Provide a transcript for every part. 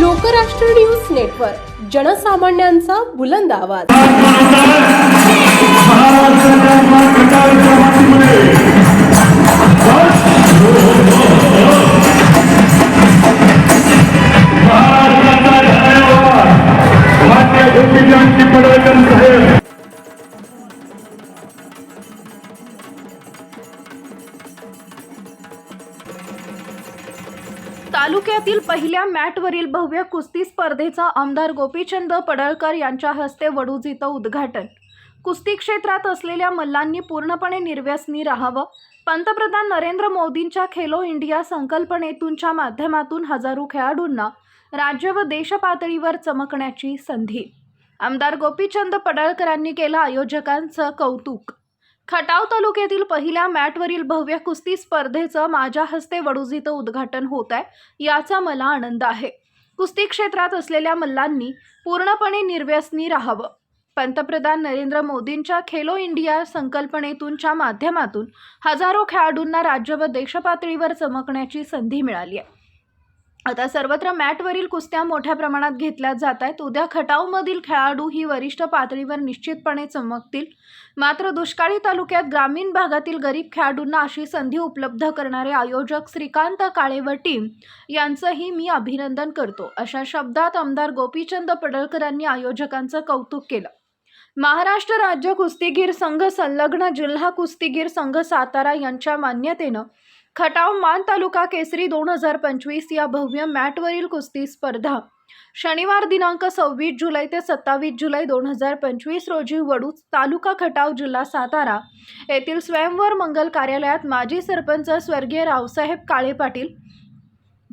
Lokrashtra news network जनसामान्यांचा बुलंद आवाज. महाराष्ट्राच्या पडळकर साहेब. तालुक्यातील पहिल्या मॅटवरील भव्य कुस्ती स्पर्धेचा आमदार गोपीचंद पडळकर यांच्या हस्ते वडूज इथं उद्घाटन. कुस्ती क्षेत्रात असलेल्या मल्लांनी पूर्णपणे निर्व्यसनी राहावं. पंतप्रधान नरेंद्र मोदींच्या खेलो इंडिया संकल्पनेतूनच्या माध्यमातून हजारो खेळाडूंना राज्य व देशपातळीवर चमकण्याची संधी. आमदार गोपीचंद पडळकरांनी केलं आयोजकांचं कौतुक. खटाव तालुक्यातील पहिल्या मॅटवरील भव्य कुस्ती स्पर्धेचं माझ्या हस्ते वडुजीचं उद्घाटन होत आहे. याचा मला आनंद आहे. कुस्ती क्षेत्रात असलेल्या मल्लांनी पूर्णपणे निर्व्यसनी राहावं. पंतप्रधान नरेंद्र मोदींच्या खेलो इंडिया संकल्पनेतूनच्या माध्यमातून हजारो खेळाडूंना राज्य व देशपातळीवर चमकण्याची संधी मिळाली आहे. आता सर्वत्र मॅटवरील कुस्त्या मोठ्या प्रमाणात घेतल्या जात आहेत उद्या खटावमधील खेळाडू ही वरिष्ठ पातळीवर निश्चितपणे चमकतील. मात्र दुष्काळी तालुक्यात ग्रामीण भागातील गरीब खेळाडूंना अशी संधी उपलब्ध करणारे आयोजक श्रीकांत काळे व टीम यांचंही मी अभिनंदन करतो. अशा शब्दात आमदार गोपीचंद पडळकरांनी आयोजकांचं कौतुक केलं. महाराष्ट्र राज्य कुस्तीगीर संघ संलग्न जिल्हा कुस्तीगीर संघ सातारा यांच्या मान्यतेनं खटाव मान तालुका केसरी दोन हजार पंचवीस या भव्य मॅटवरील कुस्ती स्पर्धा. शनिवार दिनांक सव्वीस जुलै ते सत्तावीस जुलै दोन हजार पंचवीस रोजी वडूज तालुका खटाव जिल्हा सातारा येथील स्वयंवर मंगल कार्यालयात माजी सरपंच स्वर्गीय रावसाहेब काळे पाटील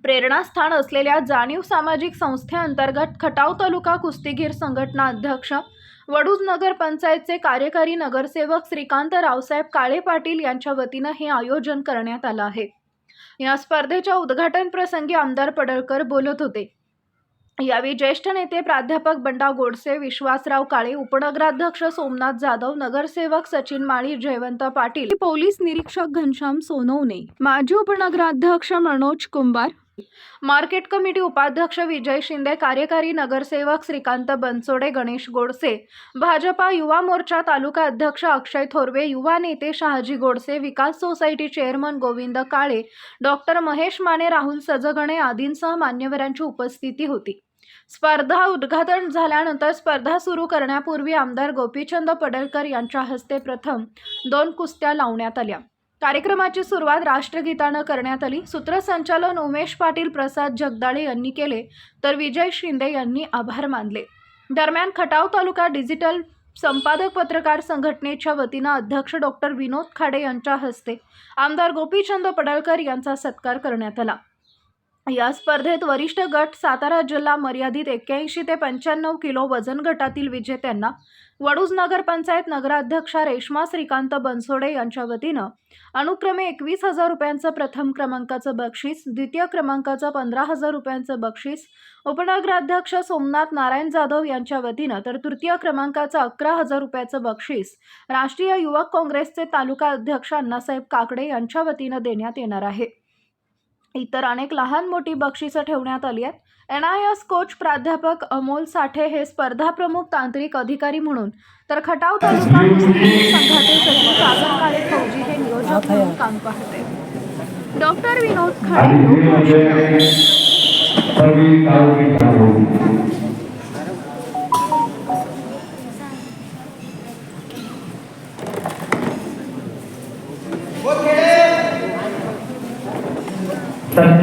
प्रेरणास्थान असलेल्या जाणीव सामाजिक संस्थेअंतर्गत खटाव तालुका कुस्तीगीर संघटना अध्यक्ष वडूज नगर पंचायतचे कार्यकारी नगरसेवक श्रीकांत रावसाहेब काळे पाटील यांच्या वतीनं हे आयोजन करण्यात आलं आहे. या स्पर्धेच्या उद्घाटन प्रसंगी आमदार पडळकर बोलत होते. यावेळी ज्येष्ठ नेते प्राध्यापक बंडा गोडसे विश्वासराव काळे उपनगराध्यक्ष सोमनाथ जाधव नगरसेवक सचिन माळी जयवंत पाटील पोलीस निरीक्षक घनश्याम सोनवणे माजी उपनगराध्यक्ष मनोज कुंभार मार्केट कमिटी उपाध्यक्ष विजय शिंदे कार्यकारी नगरसेवक श्रीकांत बनसोडे गणेश गोडसे भाजपा युवा मोर्चा तालुका अध्यक्ष अक्षय थोरवे युवा नेते Shahaji Godse Vikas society chairman Govind Kale doctor Mahesh Mane Rahul Sajgane आदींसह मान्यवरांची उपस्थिती होती. स्पर्धा उद्घाटन झाल्यानंतर स्पर्धा सुरू करण्यापूर्वी आमदार गोपीचंद पडळकर यांच्या हस्ते प्रथम दोन कुस्त्या लावण्यात आल्या. कार्यक्रमाची सुरुवात राष्ट्रगीतानं करण्यात आली. सूत्रसंचालन उमेश पाटील प्रसाद जगदाळे यांनी केले तर विजय शिंदे यांनी आभार मानले. दरम्यान खटाव तालुका डिजिटल संपादक पत्रकार संघटनेच्या वतीनं अध्यक्ष डॉक्टर विनोद खाडे यांच्या हस्ते आमदार गोपीचंद पडळकर यांचा सत्कार करण्यात आला. या स्पर्धेत वरिष्ठ गट सातारा जिल्हा मर्यादित एक्क्याऐंशी ते पंच्याण्णव किलो वजन गटातील विजेत्यांना वडूज नगरपंचायत नगराध्यक्षा रेश्मा श्रीकांत बनसोडे यांच्या वतीनं अनुक्रमे एकवीस हजार रुपयांचं प्रथम क्रमांकाचं बक्षीस द्वितीय क्रमांकाचं पंधरा हजार रुपयांचं बक्षीस उपनगराध्यक्ष सोमनाथ नारायण जाधव यांच्या वतीनं तर तृतीय क्रमांकाचं अकरा हजार रुपयाचं बक्षीस राष्ट्रीय युवक काँग्रेसचे तालुका अध्यक्ष अण्णासाहेब काकडे यांच्या वतीनं देण्यात येणार आहे. इतर अनेक लहान मोठी बक्षिसं ठेवण्यात आली आहेत. एन आय एस कोच प्राध्यापक अमोल साठे हे स्पर्धा प्रमुख तांत्रिक अधिकारी म्हणून तर खटाव तालुका संघाचे सचिव सागर काळे फौजी हे नियोजक म्हणून काम पाहते. डॉक्टर विनोद खाडे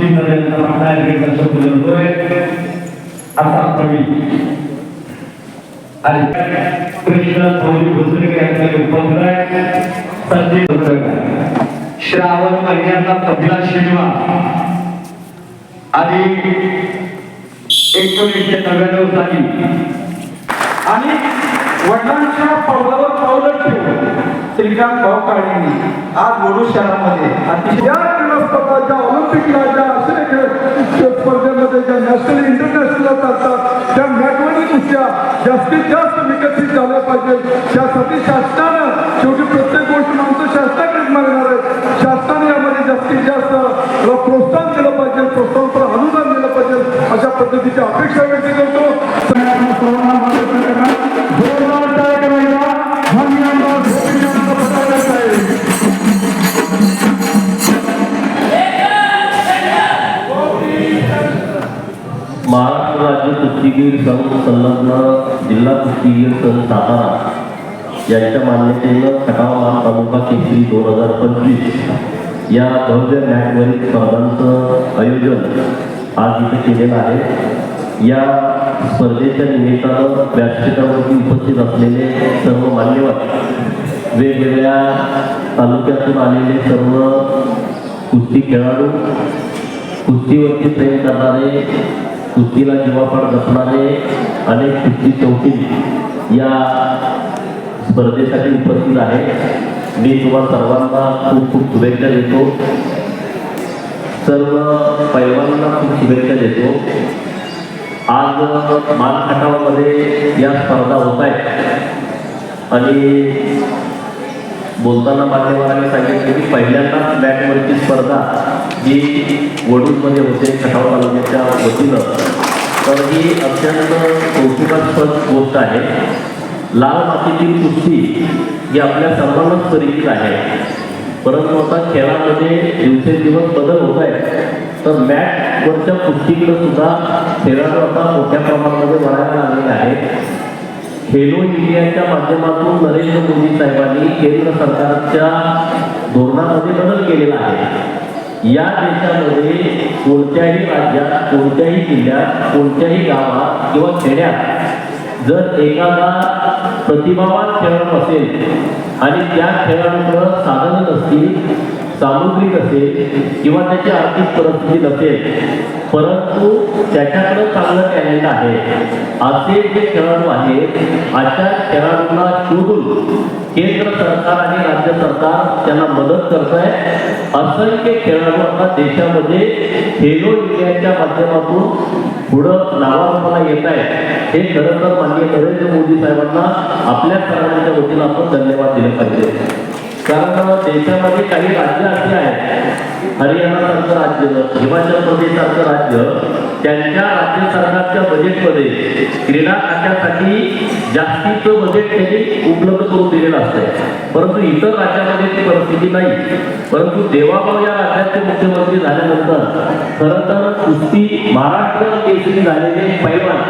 हे महाराज शब्द बोलतोय असा प्रवीण आणि कृष्ण थोडी भुजरिक यांच्याकडे उपस्थित आहे संजय भुजरिक श्रावण महिन्याचा पहिला शनिवार आणि एकोणीसशे नव्याण्णव साली. आणि वडिलांच्या पावलावर पावलं श्रीराम भाऊ काळेंनी आज वडू शहरामध्ये. अतिशय या क्रीडा ऑलिम्पिकला ज्या आशिया स्पर्धेमध्ये ज्या नॅशनल इंटरनॅशनल असतात त्या मॅटवणी कुस्त्या जास्तीत जास्त विकसित झाल्या पाहिजे. त्यासाठी शासनानं शेवटी प्रत्येक गोष्ट माणसं शासनाकडेच मागणार आहे. शासनाने यामध्ये जास्तीत जास्त प्रोत्साहन दिलं पाहिजे प्रोत्साहन अनुदान दिलं पाहिजे अशा पद्धतीची अपेक्षा कुस्तीगीर संघ संलग्न जिल्हा कुस्तीगीर संघ सातारा यांच्या मान्यतेनं खटावमान तालुका केसरी दोन हजार पंचवीस या भव्य मॅचवरील स्पर्धांचं आयोजन आज इथे केलेलं आहे. या स्पर्धेच्या निमित्तानं व्यासपीठावरती उपस्थित असलेले सर्व मान्यवर वेगवेगळ्या तालुक्यातून आलेले सर्व कुस्ती खेळाडू कुस्तीवरती प्रेम करणारे कुस्तीला जीवापाड जपणारे अनेक कुस्ती चौकी या स्पर्धेसाठी उपस्थित आहे. मी तुम्हा सर्वांना खूप खूप शुभेच्छा देतो. सर्व पैलवानांना खूप शुभेच्छा देतो. आज मानखटावामध्ये या स्पर्धा होत आहेत. आणि बोलताना मान्यवरांनी सांगितलं की पहिल्यांदाच बॅटवरची स्पर्धा ही वडूजमध्ये होते खटाव तालुक्याच्या वतीनं तर ही अत्यंत कौतुकास्पद गोष्ट आहे. लाल मातीतील कुस्ती ही आपल्या सर्वांनाच परिचित आहे. परंतु आता खेळामध्ये दिवसेंदिवस बदल होत आहेत. तर मॅटवरच्या कुस्तीकडे सुद्धा खेळाडू आता मोठ्या प्रमाणामध्ये वळायला लागलेले आहे. खेलो इंडियाच्या माध्यमातून नरेंद्र मोदी साहेबांनी केंद्र सरकारच्या धोरणामध्ये बदल केलेला आहे. या देशामध्ये कोणत्याही राज्यात कोणत्याही जिल्ह्यात कोणत्याही गावात किंवा खेड्यात जर एखादा प्रतिभावान खेळाडू असेल आणि त्या खेळाडूकडं साधनं नसतील सामुग्री असेल किंवा त्याची आर्थिक परिस्थिती नसेल परंतु त्याच्याकडे चांगलं टॅलेंट आहे. असे जे खेळाडू आहेत अशा खेळाडूंना शोधून केंद्र सरकार आणि राज्य सरकार त्यांना मदत करत आहे असंख्य खेळाडू आता देशामध्ये खेलो इंडियाच्या माध्यमातून पुढं नावारूपाला येत आहे हे खरं तर माननीय नरेंद्र मोदी साहेबांना आपल्या सर्वांच्या वतीनं आपण धन्यवाद दिले पाहिजे. कारण देशामध्ये काही राज्य असे आहेत. हरियाणासारखं राज्य हिमाचल प्रदेशसारखं राज्य त्यांच्या राज्य सरकारच्या बजेटमध्ये क्रीडा खात्यासाठी जास्तीचं बजेट त्यांनी उपलब्ध करून दिलेलं असतं. परंतु इतर राज्यामध्ये ती परिस्थिती नाही. परंतु देवाभाऊ या राज्याचे मुख्यमंत्री झाल्यानंतर खरं तर कुस्ती महाराष्ट्र केसरी झालेले पैलवान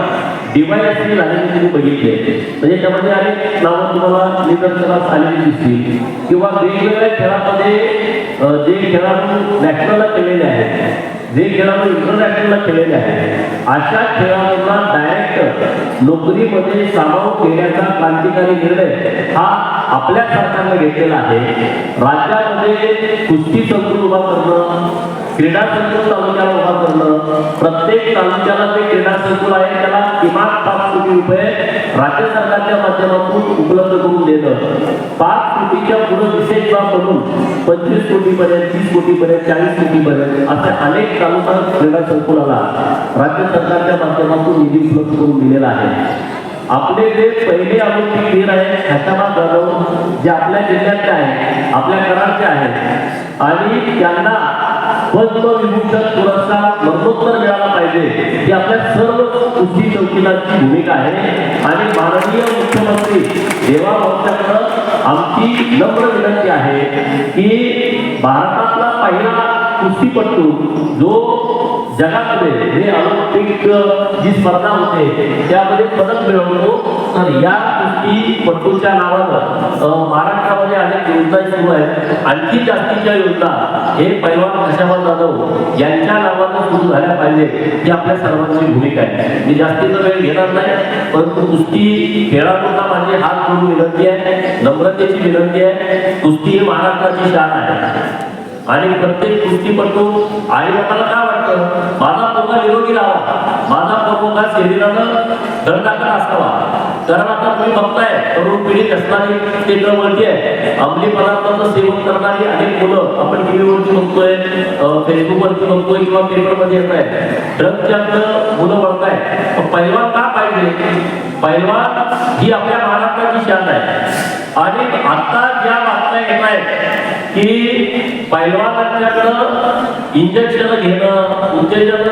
डिवायएसपी झालेली तुम्ही बघितले म्हणजे त्यामध्ये अनेक नावं तुम्हाला निदर्शनास आलेली दिसतील. किंवा वेगवेगळ्या खेळामध्ये जे खेळाडू नॅशनलला केलेले आहेत जे खेळाडू इंटरनॅशनलला केलेले आहेत अशा खेळाडूंना डायरेक्ट नोकरीमध्ये सामावून घेण्याचा क्रांतिकारी निर्णय हा आपल्या सरकारने घेतलेला आहे. राज्यामध्ये कुस्ती संकुल उभा करणं क्रीडा संकुल तालुक्याला उभा करणं. प्रत्येक तालुक्याला जे क्रीडा संकुल आहे त्याला किमान पाच कोटी रुपये राज्य सरकारच्या माध्यमातून उपलब्ध करून देणं. पाच कोटीच्या पुढे विशेष लाभ म्हणून पंचवीस कोटीपर्यंत तीस कोटीपर्यंत चाळीस कोटीपर्यंत अशा अनेक तालुका क्रीडा संकुलाला राज्य सरकारच्या माध्यमातून निधी उपलब्ध करून दिलेला आहे. आपले जे पहिले आवृत्ती वीर आहे ह्याच्याना जाधव जे आपल्या जिल्ह्यातले आहेत आपल्या कराडचे आहेत आणि त्यांना पद्मविभूषण पुरस्कार मरणोत्तर मिळाला पाहिजे. ही आपल्या सर्व कुस्ती चौकीदारची भूमिका आहे. आणि माननीय मुख्यमंत्री देवा पक्षाकडं आमची नम्र विनंती आहे की भारतातला पहिला कुस्तीपटू जो जगामध्ये हे ऑलिम्पिक जी स्पर्धा होते त्यामध्ये पदक मिळवतो. तर या कुस्तीपटूच्या नावानं नावावर महाराष्ट्रामध्ये अनेक योजना सुरू आहेत. आणखी जास्तीच्या योजना हे पैलवान कशावर जाधव यांच्या नावानं सुरू झाल्या पाहिजे ही आपल्या सर्वांची भूमिका आहे. मी जास्तीचा वेळ घेणार नाही परंतु कुस्ती खेळाडूंना माझी हात जोडून विनंती आहे नम्रतेची विनंती आहे. कुस्ती ही महाराष्ट्राची शान आहे. आणि प्रत्येक कुस्तीपटू आई बाबाला काय वाटतं? माझा पोरगा निरोगी राहावा. माझा पोरगा शरीरानं दंडाकर असावा. कारण आता तुम्ही बघताय तरुण पिढी असणारी केंद्र वळती आहे. अंमली पदार्थाचं सेवन करणारी अनेक मुलं आपण टीव्हीवरती बघतोय फेसबुकवरती बघतोय किंवा पेपरमध्ये येत आहे ड्रग्सच्या मुलं बघताय पण का पाहिजे. पैलवान ही आपल्या महाराष्ट्राची शान आहे. आणि आता ज्या बातम्या येत आहेत की पैलवानांच्याकडं इंजेक्शन घेणं उत्तेजन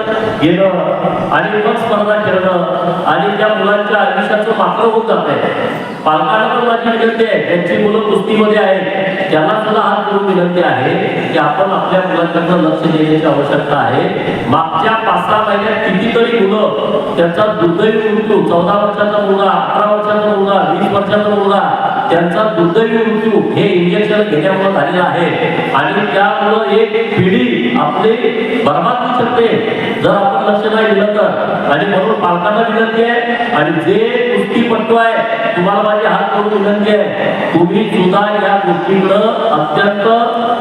घेणं आणि मग स्पर्धा खेळणं आणि त्या मुलांच्या आयुष्याचं मात्र होत जात आहे. पालकांना पण माझी विनंती आहे त्यांची मुलं कुस्तीमध्ये आहेत. त्यांना सुद्धा हात करून विनंती आहे की आपण आपल्या मुलांकडनं लक्ष देण्याची आवश्यकता आहे. मागच्या पाच सहा महिन्यात कितीतरी मुलं त्यांचा दुर्दैवी मृत्यू चौदा वर्षाचा मुलगा अकरा वर्षाचा मुलगा वीस वर्षाचा मुलगा त्यांचा दुर्दैवी मृत्यू हे इंजेक्शन घेण्यामुळे झालेला आहे. आणि त्यामुळं एक पिढी आपली बर्बाद होऊ शकते. जर आपण लक्ष नाही दिलं तर. आणि म्हणून पालकांना विनंती आहे आणि जे कुस्तीपटू आहे तुम्हाला माझी हात करून विनंती आहे तुम्ही सुद्धा या गोष्टीकडं अत्यंत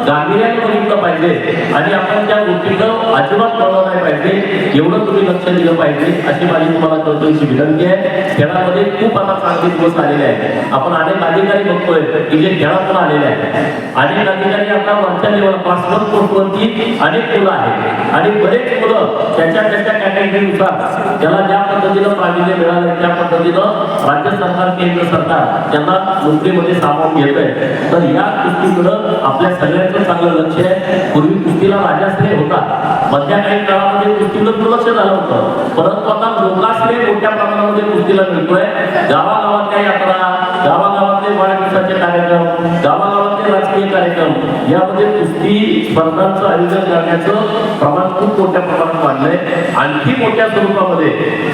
गांभीर्याने बघितलं पाहिजे. आणि आपण त्या गोष्टीकडं अजिबात पडलं नाही पाहिजे. एवढं तुम्ही लक्ष दिलं पाहिजे अशी माझी तुम्हाला कळकळीची विनंती आहे. खेळामध्ये खूप आता चांगले दिवस आलेले आहेत आपण अनेक अधिकारी बघतोय की जे खेळातून आलेले आहेत अनेक अधिकारी आता वरच्या लेवल पासवर्ड कोणकोणती अनेक मुलं आहेत. आणि बरेच मुलं त्याच्या त्याच्या कॅटेगरीनुसार त्याला ज्या पद्धतीनं प्रावीण्य मिळालं त्या पद्धतीनं राज्य सरकार केंद्र सरकार त्यांना नोकरीमध्ये सामावून घेत आहे तर या कुस्तीकडं आपल्या सगळ्यांचं चांगलं लक्ष आहे. पूर्वी कुस्तीला राजाश्रय होता. मधल्या काही काळामध्ये कुस्तीकडे दुर्लक्ष झालं होतं. परंतु आता लोकाश्रय मोठ्या ఉద్యోగుల మీకు దావా దావతే అక్కడ దావా దావతే వాళ్ళకి సత్య కార్యక్రమం దావా गावागावातले राजकीय कार्यक्रम. यामध्ये कुस्ती स्पर्धांचं आयोजन करण्याचं प्रमाण खूप मोठ्या प्रमाणात वाढलंय. आणखी मोठ्या स्वरूपामध्ये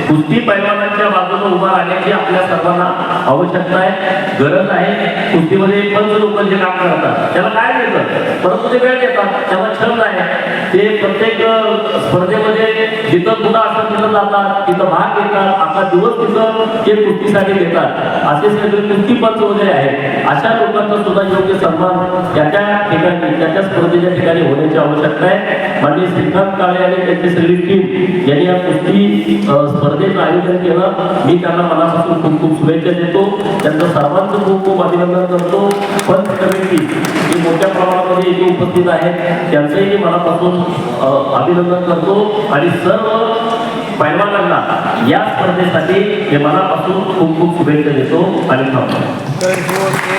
कुस्ती पैलवानांच्या बाजूने उभा राहण्याची आपल्या सर्वांना आवश्यकता आहे गरज आहे. कुस्तीमध्ये पंच लोक जे काम करतात त्याला काय मिळतं? परंतु ते वेळ देतात त्याला छंद आहे. ते प्रत्येक स्पर्धेमध्ये जिथं कुठं असं तिथं जातात तिथं भाग घेतात आता दिवस तिथं ते कुस्तीसाठी घेतात असे सगळे कुस्ती पंच वगैरे आहेत. अशा लोकांचा सुद्धा योग्य सन्मान त्याच्या ठिकाणी त्याच्या स्पर्धेच्या ठिकाणी होण्याची आवश्यकता आहे. माननीय श्रीकांत काळे आणि त्यांची सगळी टीम यांनी या कुस्ती स्पर्धेचं आयोजन केलं. मी त्यांना मनापासून खूप खूप शुभेच्छा देतो. त्यांचं सर्वांचं खूप खूप अभिनंदन करतो. पंच कमिटी ही मोठ्या प्रमाणामध्ये इथे उपस्थित आहेत त्यांचंही मनापासून अभिनंदन करतो. आणि सर्व पैलवानांना या स्पर्धेसाठी हे मनापासून खूप खूप शुभेच्छा देतो. आणि थांबतो